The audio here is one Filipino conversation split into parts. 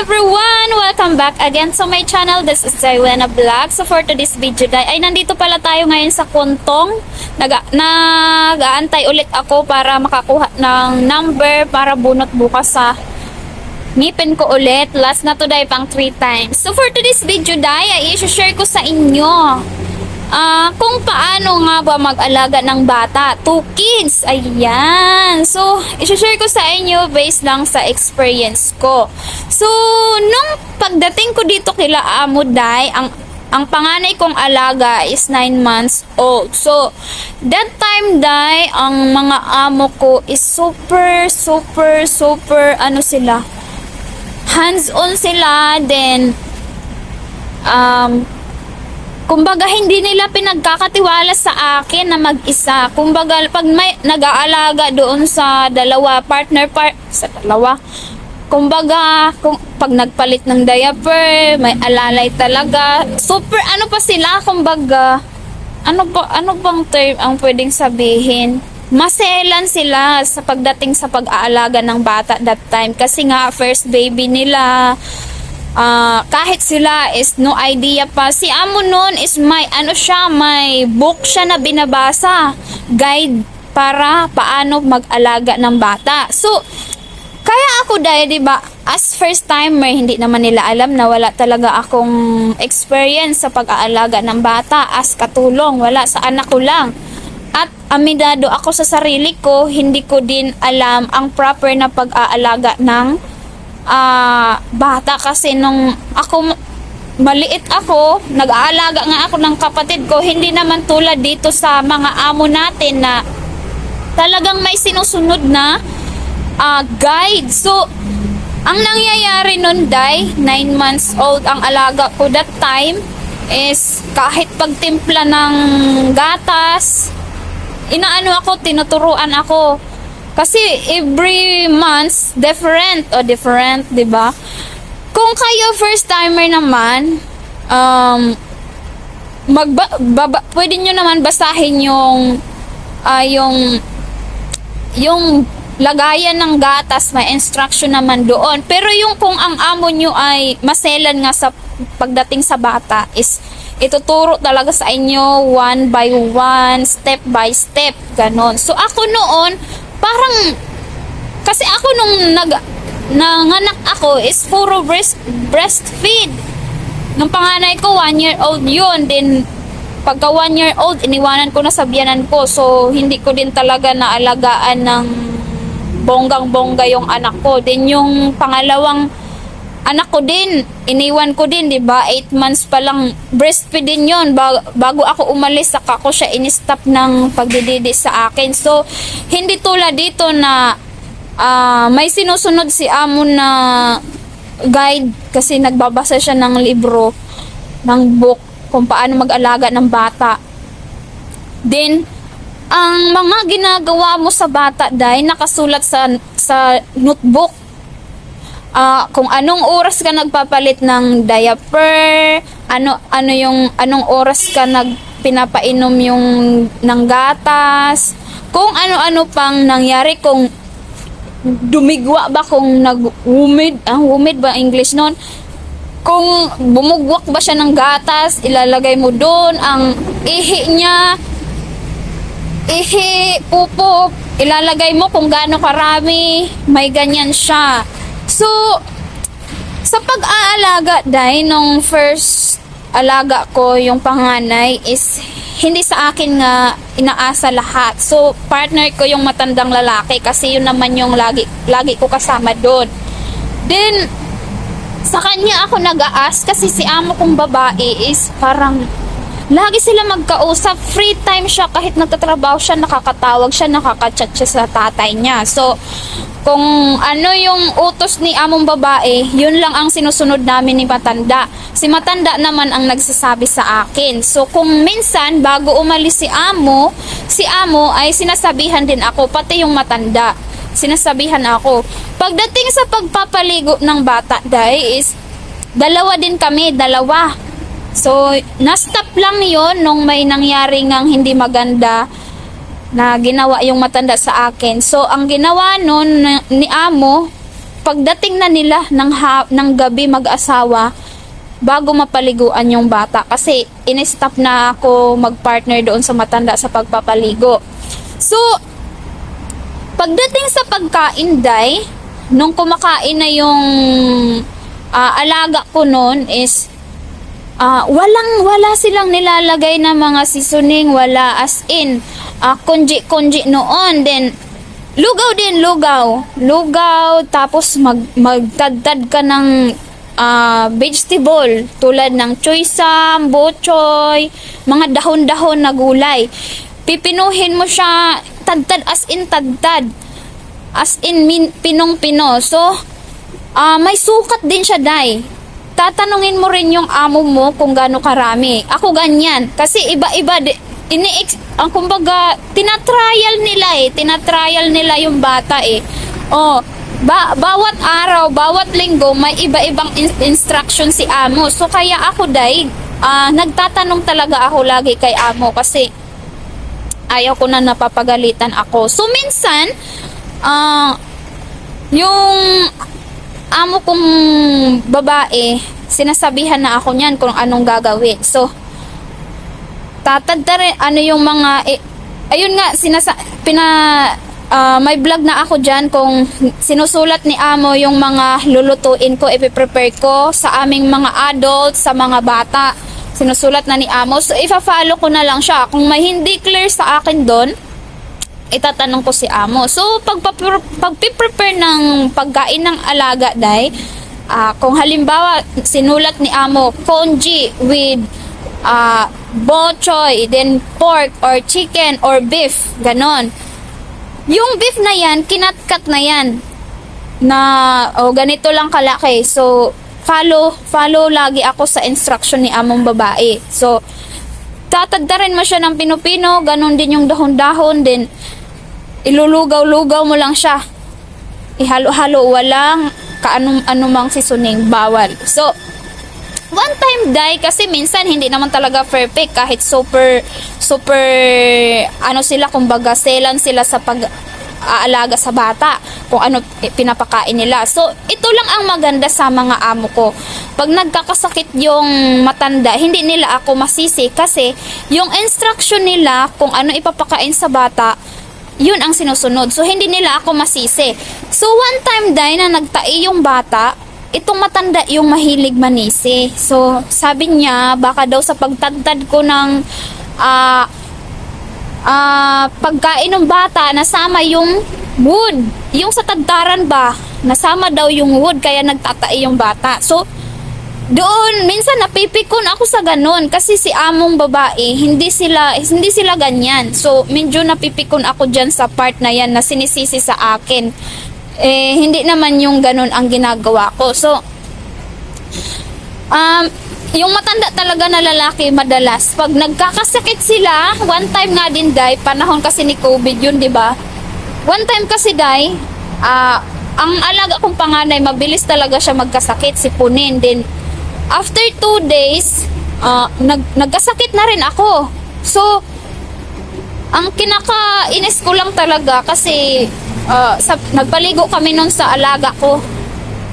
everyone! Welcome back again to my channel. This is Jaiwena Vlog. So for today's video day, ay nandito pala tayo ngayon sa Kuntong. Nag nag-aantay ulit ako para makakuha ng number para bunot bukas sa ngipin ko ulit. Last na today pang 3 times. So for today's video day, ay i-share ko sa inyo Ah, kung paano nga ba mag-alaga ng bata? Two kids. Ayan. So, i-share ko sa inyo based lang sa experience ko. So, nung pagdating ko dito kila Amo Day, ang ang panganay kong alaga is 9 months old. So, that time, Day, ang mga amo ko is super, super, super, ano sila, hands-on sila, then, um, kumbaga hindi nila pinagkakatiwala sa akin na mag-isa. Kumbaga pag may nag-aalaga doon sa dalawa partner part sa dalawa. Kumbaga kung pag nagpalit ng diaper, may alalay talaga. Super ano pa sila kumbaga ano ba ano bang term ang pwedeng sabihin? Maselan sila sa pagdating sa pag-aalaga ng bata that time kasi nga first baby nila Ah, kahit sila is no idea pa. Si Amo noon is may ano siya, may book siya na binabasa. Guide para paano mag-alaga ng bata. So, kaya ako dahil, di ba, as first timer, hindi naman nila alam na wala talaga akong experience sa pag-aalaga ng bata as katulong. Wala sa anak ko lang. At amidado ako sa sarili ko, hindi ko din alam ang proper na pag-aalaga ng ah bata kasi nung ako maliit ako, nag-aalaga nga ako ng kapatid ko, hindi naman tulad dito sa mga amo natin na talagang may sinusunod na ah, guide. So, ang nangyayari nun, Day, 9 months old ang alaga ko that time, is kahit pagtimpla ng gatas, inaano ako, tinuturuan ako. Kasi every month, different o different, di ba? Kung kayo first timer naman, um, magba, baba, pwede nyo naman basahin yung, ah, yung, yung lagayan ng gatas, may instruction naman doon. Pero yung kung ang amo nyo ay maselan nga sa pagdating sa bata is ituturo talaga sa inyo one by one, step by step, ganon. So ako noon, parang kasi ako nung nag nanganak ako is puro breast breastfeed. Nung panganay ko, one year old yun. Then, pagka one year old, iniwanan ko na sa biyanan ko. So, hindi ko din talaga naalagaan ng bonggang-bongga yung anak ko. Then, yung pangalawang anak ko din, iniwan ko din, di ba? 8 months pa lang breastfeed din yun. Ba- bago ako umalis, saka ko siya in-stop ng pagdididi sa akin. So, hindi tulad dito na ah, may sinusunod si amo na guide kasi nagbabasa siya ng libro, ng book kung paano mag-alaga ng bata. Then, ang mga ginagawa mo sa bata dahil nakasulat sa sa notebook Ah, kung anong oras ka nagpapalit ng diaper, ano ano yung anong oras ka nag pinapainom yung ng gatas, kung ano-ano pang nangyari kung dumigwa ba kung nag-humid, ang humid ba English noon? Kung bumugwak ba siya ng gatas, ilalagay mo doon ang ihi niya, ihi, pupo, ilalagay mo kung gaano karami, may ganyan siya. So, sa pag-aalaga dahil nung first alaga ko yung panganay is hindi sa akin nga inaasa lahat. So, partner ko yung matandang lalaki kasi yun naman yung lagi, lagi ko kasama doon. Then, sa kanya ako nag-aas kasi si amo kong babae is parang lagi sila magkausap. Free time siya kahit nagtatrabaho siya, nakakatawag siya, nakakachat siya sa tatay niya. So, kung ano yung utos ni among babae, yun lang ang sinusunod namin ni Matanda. Si Matanda naman ang nagsasabi sa akin. So, kung minsan, bago umalis si amo, si amo ay sinasabihan din ako, pati yung Matanda. Sinasabihan ako. Pagdating sa pagpapaligo ng bata, dahil is, dalawa din kami, dalawa. So, na-stop lang yon nung may nangyari ngang hindi maganda na ginawa yung matanda sa akin. So, ang ginawa nun ni Amo, pagdating na nila ng, ha- ng gabi mag-asawa, bago mapaliguan yung bata kasi in-stop na ako mag-partner doon sa matanda sa pagpapaligo. So, pagdating sa pagkain, Day, nung kumakain na yung ah, alaga ko noon is ah, walang wala silang nilalagay na mga seasoning, wala as in ah, konji-konji noon. Then lugaw din, lugaw. Lugaw tapos mag magtadtad ka ng ah, vegetable tulad ng choy sam, bochoy, mga dahon-dahon na gulay. Pipinuhin mo siya tadtad as in tadtad. As in min, pinong-pino. So, ah may sukat din siya, Day. Tatanungin mo rin yung amo mo kung gaano karami. Ako ganyan. Kasi iba-iba, ini ang kumbaga, tinatrial nila eh. Tinatrial nila yung bata eh. Oh, ba, bawat araw, bawat linggo, may iba-ibang in- instruction si amo. So, kaya ako, Day, ah, nagtatanong talaga ako lagi kay amo kasi ayaw ko na napapagalitan ako. So, minsan, ah, yung amo kong babae, sinasabihan na ako niyan kung anong gagawin. So, tatagda rin, ano yung mga, eh, ayun nga, sinasa, pina, ah, may vlog na ako dyan kung sinusulat ni amo yung mga lulutuin ko, ipiprepare ko sa aming mga adults, sa mga bata. Sinusulat na ni amo. So, ifa-follow ko na lang siya. Kung may hindi clear sa akin doon, itatanong ko si amo. So, pag pagpiprepare ng pagkain ng alaga, day, ah, kung halimbawa, sinulat ni amo, congee with ah, bochoy, then pork, or chicken, or beef, ganon. Yung beef na yan, kinatkat na yan, na, oh, ganito lang kalaki. So, follow, follow lagi ako sa instruction ni among babae. So, tatagdarin mo siya ng pinupino, ganon din yung dahon-dahon, din ilulugaw-lugaw mo lang siya. Ihalo-halo, walang kaanong anumang seasoning, bawal. So, one time die kasi minsan hindi naman talaga perfect kahit super super ano sila kumbaga selan sila sa pag aalaga sa bata kung ano pinapakain nila. So, ito lang ang maganda sa mga amo ko. Pag nagkakasakit yung matanda, hindi nila ako masisi kasi yung instruction nila kung ano ipapakain sa bata, yun ang sinusunod. So, hindi nila ako masisi. So, one time dahil na nagtai yung bata, itong matanda yung mahilig manisi. So, sabi niya, baka daw sa pagtagtad ko ng ah ah, pagkain ng bata, nasama yung wood. Yung sa tagdaran ba, nasama daw yung wood, kaya nagtatai yung bata. So, doon, minsan napipikon ako sa ganun kasi si among babae, hindi sila hindi sila ganyan. So, medyo napipikon ako diyan sa part na yan na sinisisi sa akin. Eh, hindi naman yung ganun ang ginagawa ko. So, um, yung matanda talaga na lalaki madalas, pag nagkakasakit sila, one time nga din, Day, panahon kasi ni COVID yun, di ba? One time kasi, Day, ah, ang alaga kong panganay, mabilis talaga siya magkasakit, si Punin. Then, after two days, ah, nag, nagkasakit na rin ako. So, ang kinakainis ko lang talaga kasi ah, sa, nagpaligo kami nun sa alaga ko.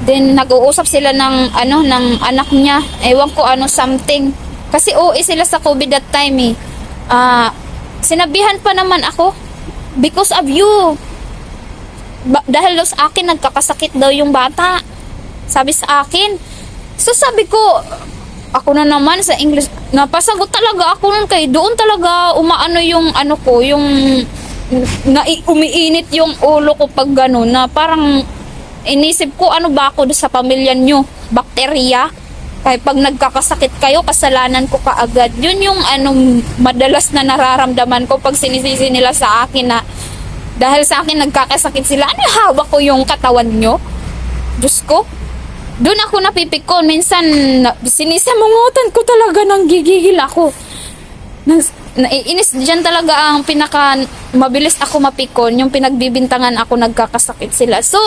Then nag-uusap sila ng ano ng anak niya. Ewan ko ano something. Kasi OA sila sa COVID that time eh. Ah, sinabihan pa naman ako because of you. Ba- dahil sa akin nagkakasakit daw yung bata. Sabi sa akin. So sabi ko, ako na naman sa English, napasagot talaga ako nun kay doon talaga umaano yung ano ko, yung na umiinit yung ulo ko pag gano'n na parang inisip ko ano ba ako sa pamilya nyo, bakterya. Kaya pag nagkakasakit kayo, kasalanan ko kaagad. Yun yung ano, madalas na nararamdaman ko pag sinisisi nila sa akin na dahil sa akin nagkakasakit sila, ano hawak ko yung katawan nyo? Diyos ko, doon ako napipikon. Minsan, na, sinisamungutan ko talaga ng gigigil ako. Nas, naiinis dyan talaga ang pinaka mabilis ako mapikon, yung pinagbibintangan ako nagkakasakit sila. So,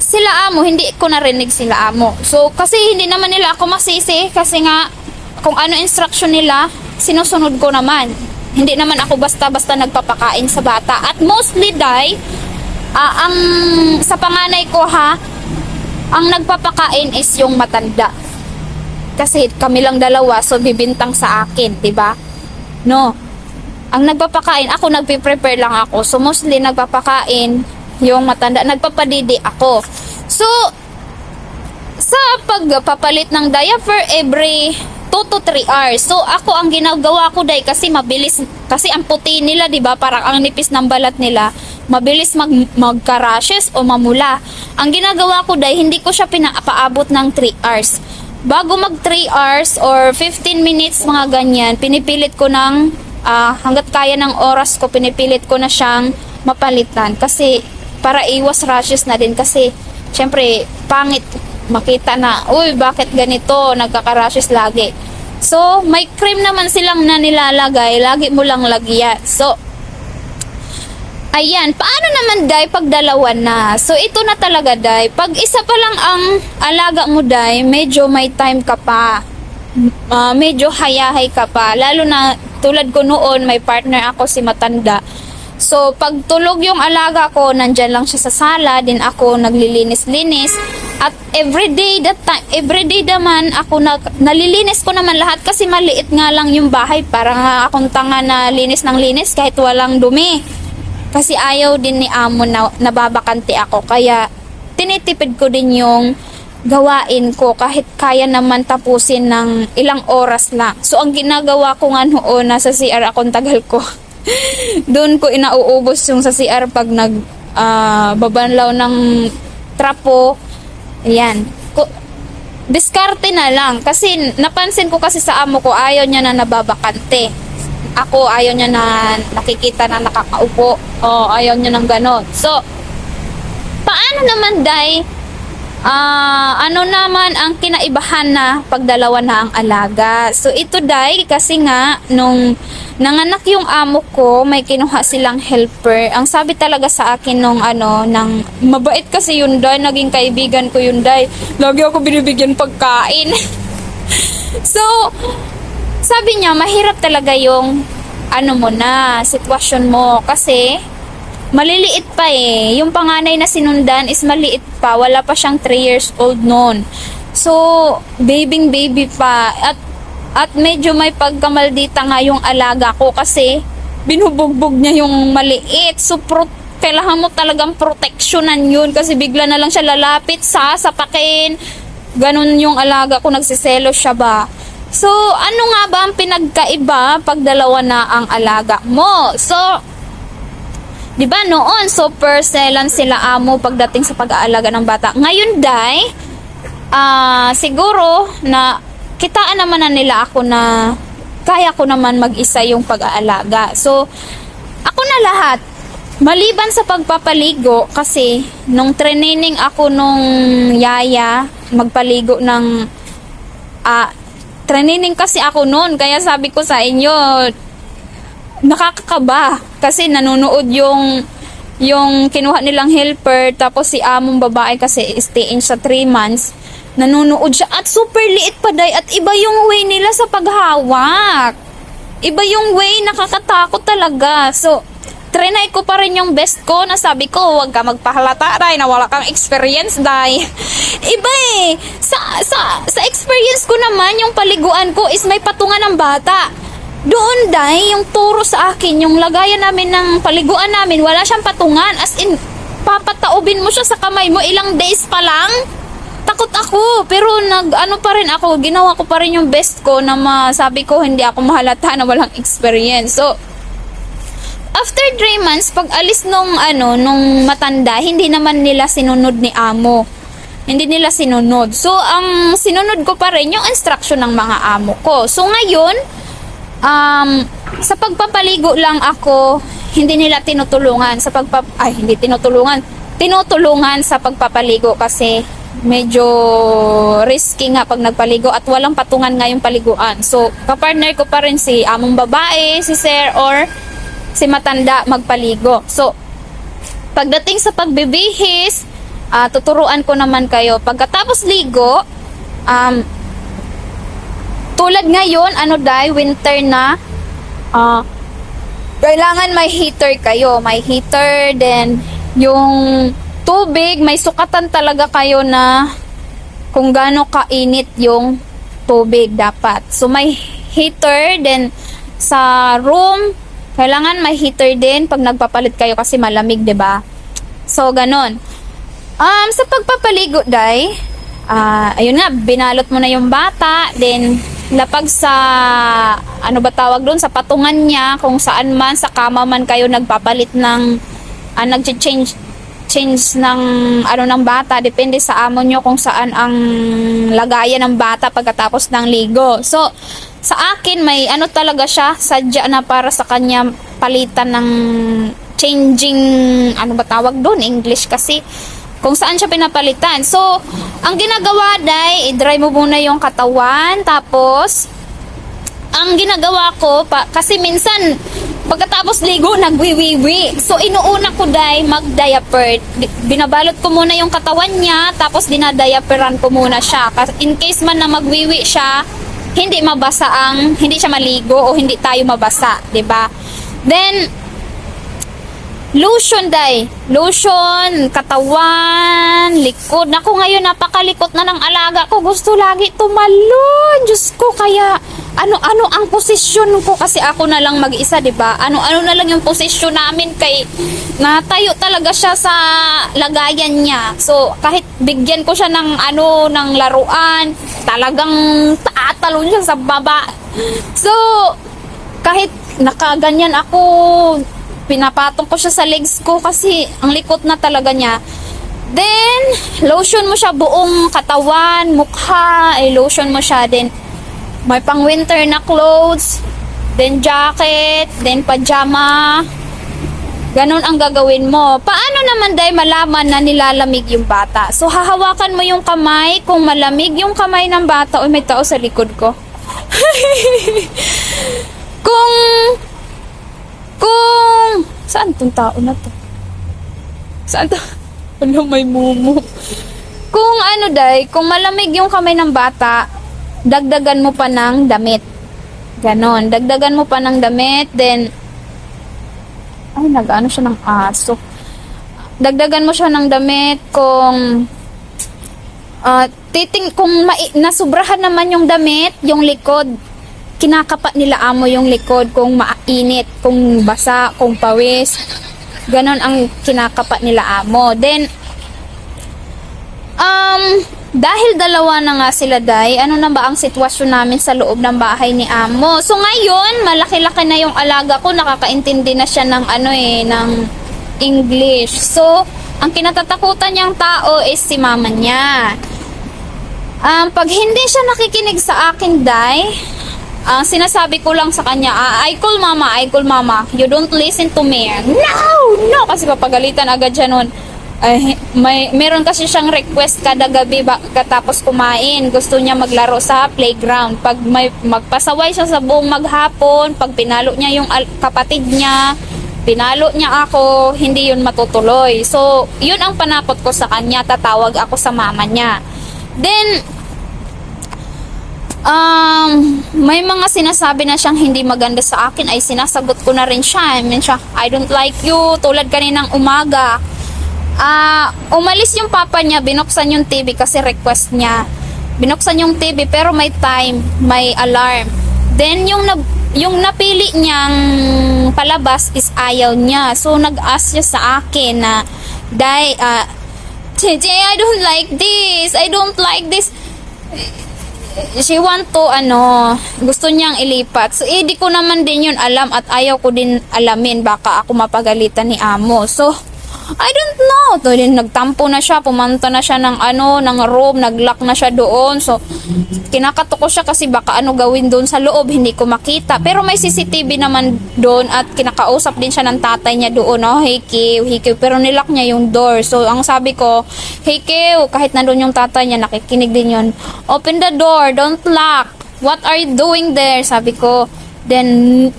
sila amo, hindi ko narinig sila amo. So, kasi hindi naman nila ako masisi kasi nga kung ano instruction nila, sinusunod ko naman. Hindi naman ako basta-basta nagpapakain sa bata. At mostly, die, Ah, ang sa panganay ko ha, ang nagpapakain is yung matanda. Kasi kami lang dalawa, so bibintang sa akin, 'di ba? No. Ang nagpapakain, ako nagpe-prepare lang ako. So mostly nagpapakain yung matanda, nagpapadidi ako. So sa pagpapalit ng diaper every 2 to 3 hours. So ako ang ginagawa ko dai kasi mabilis kasi ang puti nila 'di ba parang ang nipis ng balat nila mabilis mag magka-rashes o mamula. Ang ginagawa ko dai hindi ko siya pinapaabot ng 3 hours. Bago mag 3 hours or 15 minutes mga ganyan, pinipilit ko ng ah, hanggat kaya ng oras ko pinipilit ko na siyang mapalitan kasi para iwas rashes na din kasi syempre pangit makita na, uy, bakit ganito, nagkaka-rashes lagi. So, may cream naman silang na nilalagay, lagi mo lang lagyan. So, ayan, paano naman, Day, pag dalawa na? So, ito na talaga, Day. Pag isa pa lang ang alaga mo, Day, medyo may time ka pa. Ah, medyo hayahay ka pa. Lalo na, tulad ko noon, may partner ako si Matanda. So, pag tulog yung alaga ko, nandyan lang siya sa sala, din ako naglilinis-linis. At everyday that time, everyday naman ako nag, nalilinis ko naman lahat kasi maliit nga lang yung bahay. Parang akong tanga na linis ng linis kahit walang dumi. Kasi ayaw din ni amo na nababakante ako. Kaya tinitipid ko din yung gawain ko kahit kaya naman tapusin ng ilang oras lang. So, ang ginagawa ko nga noon, nasa CR akong tagal ko. Doon ko inauubos yung sa CR pag nag ah, babanlaw ng trapo. Ayan. Ko, diskarte na lang. Kasi napansin ko kasi sa amo ko, ayaw niya na nababakante. Ako, ayaw niya na nakikita na nakakaupo. O, ayaw niya ng ganon. So, paano naman, Day, Ah, ano naman ang kinaibahan na pagdalawa na ang alaga? So ito dai kasi nga nung nanganak yung amo ko, may kinuha silang helper. Ang sabi talaga sa akin nung ano, nang mabait kasi yun dai, naging kaibigan ko yun dai. Lagi ako binibigyan pagkain. so sabi niya mahirap talaga yung ano mo na, sitwasyon mo kasi maliliit pa eh. Yung panganay na sinundan is maliit pa. Wala pa siyang 3 years old noon. So, babing baby pa. At, at medyo may pagkamaldita nga yung alaga ko kasi binubugbog niya yung maliit. So, pro- kailangan mo talagang proteksyonan yun kasi bigla na lang siya lalapit sa sapakin. Ganun yung alaga ko, nagsiselo siya ba. So, ano nga ba ang pinagkaiba pag dalawa na ang alaga mo? So, 'Di ba noon super selan sila amo pagdating sa pag-aalaga ng bata. Ngayon dai ah siguro na kitaan naman na nila ako na kaya ko naman mag-isa yung pag-aalaga. So ako na lahat maliban sa pagpapaligo kasi nung training ako nung yaya magpaligo ng ah training kasi ako noon kaya sabi ko sa inyo nakakakaba kasi nanonood yung yung kinuha nilang helper tapos si among babae kasi stay in sa 3 months nanonood siya at super liit pa day at iba yung way nila sa paghawak. Iba yung way nakakatakot talaga. So trinay ko pa rin yung best ko na sabi ko huwag ka magpahalata day na wala kang experience day iba eh sa, sa, sa experience ko naman yung paliguan ko is may patungan ng bata doon, Day, yung turo sa akin, yung lagayan namin ng paliguan namin, wala siyang patungan. As in, papataubin mo siya sa kamay mo, ilang days pa lang. Takot ako, pero nag, ano pa rin ako, ginawa ko pa rin yung best ko na masabi ko hindi ako mahalata na walang experience. So, after 3 months, pag alis nung, ano, nung matanda, hindi naman nila sinunod ni amo. Hindi nila sinunod. So, ang sinunod ko pa rin yung instruction ng mga amo ko. So, ngayon, um, sa pagpapaligo lang ako, hindi nila tinutulungan sa pagpap ay hindi tinutulungan, tinutulungan sa pagpapaligo kasi medyo risky nga pag nagpaligo at walang patungan nga yung paliguan. So, kapartner ko pa rin si among babae, si sir or si matanda magpaligo. So, pagdating sa pagbibihis, ah, tuturuan ko naman kayo. Pagkatapos ligo, um, tulad ngayon, ano dai, winter na, ah, kailangan may heater kayo. May heater, then yung tubig, may sukatan talaga kayo na kung gaano kainit yung tubig dapat. So may heater then sa room kailangan may heater din pag nagpapalit kayo kasi malamig, 'di ba? So ganon. Um sa pagpapaligo dai, ah ayun nga binalot mo na yung bata then lapag sa ano ba tawag doon sa patungan niya kung saan man sa kama man kayo nagpapalit ng ah, nag-change change ng ano ng bata depende sa amo nyo kung saan ang lagayan ng bata pagkatapos ng ligo. So sa akin may ano talaga siya sadya na para sa kanya palitan ng changing ano ba tawag doon English kasi kung saan siya pinapalitan. So, ang ginagawa dai, i-dry mo muna yung katawan tapos ang ginagawa ko pa, kasi minsan pagkatapos ligo nagwiwiwi. So inuuna ko dai mag-diaper. Di- Binabalot ko muna yung katawan niya tapos dinadiaperan ko muna siya. In case man na magwiwi siya, hindi mabasa ang hindi siya maligo o hindi tayo mabasa, 'di ba? Then Lotion, day. Lotion, katawan, likod. Naku, ngayon napakalikot na ng alaga ko. Gusto lagi tumalon. Diyos ko, kaya ano-ano ang posisyon ko kasi ako na lang mag-isa, 'di ba? Ano-ano na lang yung posisyon namin kay natayo talaga siya sa lagayan niya. So, kahit bigyan ko siya ng ano ng laruan, talagang taatalon siya sa baba. So, kahit nakaganyan ako, pinapatong ko siya sa legs ko kasi ang likot na talaga niya. Then, lotion mo siya buong katawan, mukha, eh, lotion mo siya. Then, may pang winter na clothes, then jacket, then pajama. Ganon ang gagawin mo. Paano naman dahil malaman na nilalamig yung bata? So, hahawakan mo yung kamay. Kung malamig yung kamay ng bata, uy, may tao sa likod ko. kung kung saan tong tao na to? Saan to? Ano may mumu? Kung ano day, kung malamig yung kamay ng bata, dagdagan mo pa ng damit. Ganon, dagdagan mo pa ng damit, then ay nag-ano siya ng aso. Dagdagan mo siya ng damit kung ah titing kung mai, nasubrahan naman yung damit, yung likod, kinakapa nila amo yung likod kung mainit, kung basa, kung pawis. Ganon ang kinakapa nila amo. Then, um, dahil dalawa na nga sila, Day, ano na ba ang sitwasyon namin sa loob ng bahay ni amo? So, ngayon, malaki-laki na yung alaga ko, nakakaintindi na siya ng ano eh, ng English. So, ang kinatatakutan niyang tao is si mama niya. Um, pag hindi siya nakikinig sa akin, Day, ang sinasabi ko lang sa kanya, ah, I call mama, I call mama. You don't listen to me. No! No! Kasi papagalitan agad siya nun. Ay, may, meron kasi siyang request kada gabi ba, katapos kumain. Gusto niya maglaro sa playground. Pag may magpasaway siya sa buong maghapon, pag pinalo niya yung kapatid niya, pinalo niya ako, hindi yun matutuloy. So, yun ang panakot ko sa kanya. Tatawag ako sa mama niya. Then, um, may mga sinasabi na siyang hindi maganda sa akin ay sinasagot ko na rin siya. I mean siya, I don't like you, tulad kaninang umaga. Ah, umalis yung papa niya, binuksan yung TV kasi request niya. Binuksan yung TV pero may time, may alarm. Then yung nab yung napili niyang palabas is ayaw niya. So nag-ask siya sa akin na, Day, ah, JJ, I don't like this. I don't like this she want to ano, gusto niyang ilipat. So, eh, ko naman din yun alam at ayaw ko din alamin. Baka ako mapagalitan ni amo. So, I don't know. To, din, nagtampo na siya, pumunta na siya ng ano, ng room, naglock na siya doon. So, kinakato ko siya kasi baka ano gawin doon sa loob, hindi ko makita. Pero may CCTV naman doon at kinakausap din siya ng tatay niya doon. Oh, hey Kiw, hey Kiw. Pero nilock niya yung door. So, ang sabi ko, hey Kiw, kahit nandun yung tatay niya, nakikinig din yun. Open the door, don't lock. What are you doing there? Sabi ko. Then,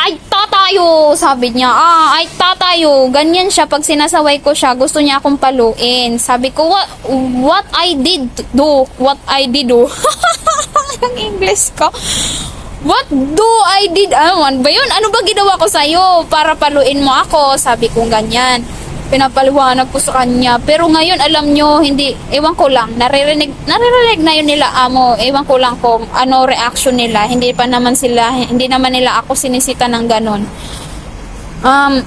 ay tatayo, sabi niya. Ah, ay tatayo. Ganyan siya pag sinasaway ko siya, gusto niya akong paluin. Sabi ko, what, what I did do, what I did do. Ang English ko. What do I did? Ano ano ba yun? Ano ba ginawa ko sa'yo para paluin mo ako? Sabi ko ganyan. Pinapaliwanag ko sa kanya. Pero ngayon, alam nyo, hindi, ewan ko lang, naririnig, naririnig na yun nila amo, ewan ko lang kung ano reaction nila. Hindi pa naman sila, hindi naman nila ako sinisita ng ganon. Um,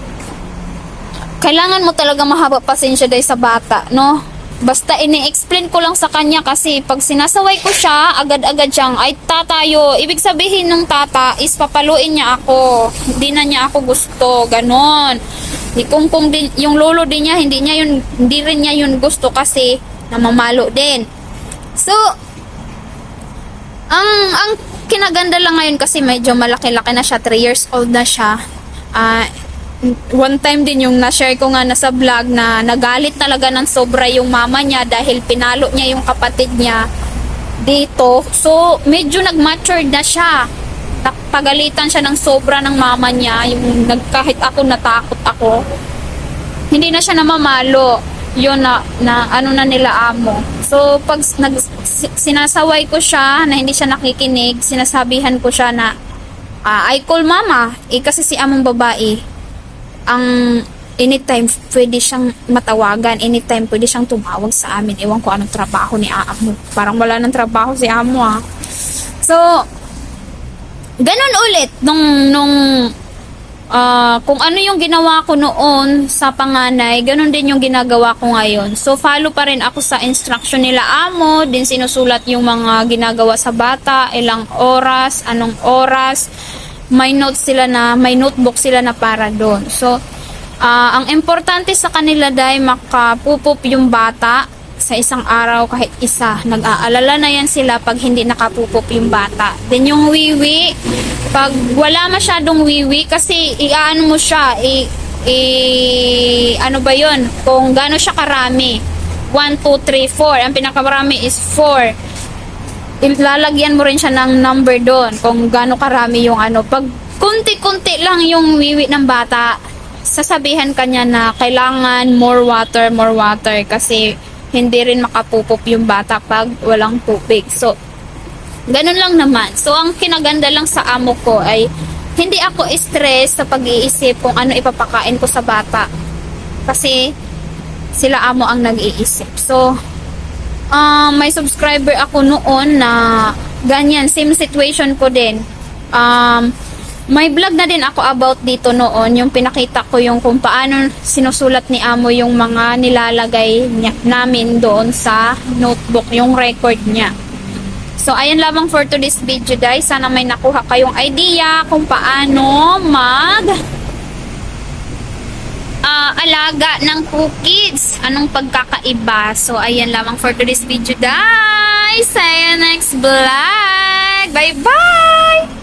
kailangan mo talaga mahaba pasensya dahil sa bata, no? Basta ini-explain ko lang sa kanya kasi pag sinasaway ko siya, agad-agad siyang, ay tatayo. Ibig sabihin ng tata is papaluin niya ako. Hindi na niya ako gusto. Ganon. Di kung kung din, yung lolo din niya, hindi niya yun, hindi rin niya yun gusto kasi namamalo din. So, ang ang kinaganda lang ngayon kasi medyo malaki-laki na siya, 3 years old na siya. Ah, one time din yung na-share ko nga na sa vlog na nagalit talaga ng sobra yung mama niya dahil pinalo niya yung kapatid niya dito. So, medyo nag-matured na siya. Pagalitan siya ng sobra ng mama niya, yung nag, kahit ako natakot ako. Hindi na siya namamalo. Yun na, na ano na nila amo. So, pag nag, si- sinasaway ko siya na hindi siya nakikinig, sinasabihan ko siya na ah, I call mama. Eh, kasi si among babae, ang anytime pwede siyang matawagan, anytime pwede siyang tumawag sa amin. Ewan ko anong trabaho ni Amo. Parang wala nang trabaho si Amo ah. So, ganun ulit nung nung ah, kung ano yung ginawa ko noon sa panganay, ganun din yung ginagawa ko ngayon. So, follow pa rin ako sa instruction nila amo, din sinusulat yung mga ginagawa sa bata, ilang oras, anong oras, may notes sila na, may notebook sila na para doon. So, ah, ang importante sa kanila dahil makapupup yung bata sa isang araw kahit isa. Nag-aalala na yan sila pag hindi nakapupup yung bata. Then yung wiwi, pag wala masyadong wiwi, kasi iaano mo siya, i, i, ano ba yun? Kung gaano siya karami. 1, 2, 3, 4. Ang pinakamarami is 4 ilalagyan mo rin siya ng number doon kung gaano karami yung ano. Pag kunti-kunti lang yung wiwi ng bata, sasabihan kanya na kailangan more water, more water kasi hindi rin makapupup yung bata pag walang tubig. So, ganun lang naman. So, ang kinaganda lang sa amo ko ay hindi ako stress sa pag-iisip kung ano ipapakain ko sa bata. Kasi sila amo ang nag-iisip. So, um, may subscriber ako noon na ganyan, same situation ko din. Um, may vlog na din ako about dito noon, yung pinakita ko yung kung paano sinusulat ni Amo yung mga nilalagay niya, namin doon sa notebook, yung record niya. So, ayan lamang for today's video guys. Sana may nakuha kayong idea kung paano mag ah, alaga ng cookies. Anong pagkakaiba? So, ayan lamang for today's video, guys. See you next vlog. Bye-bye!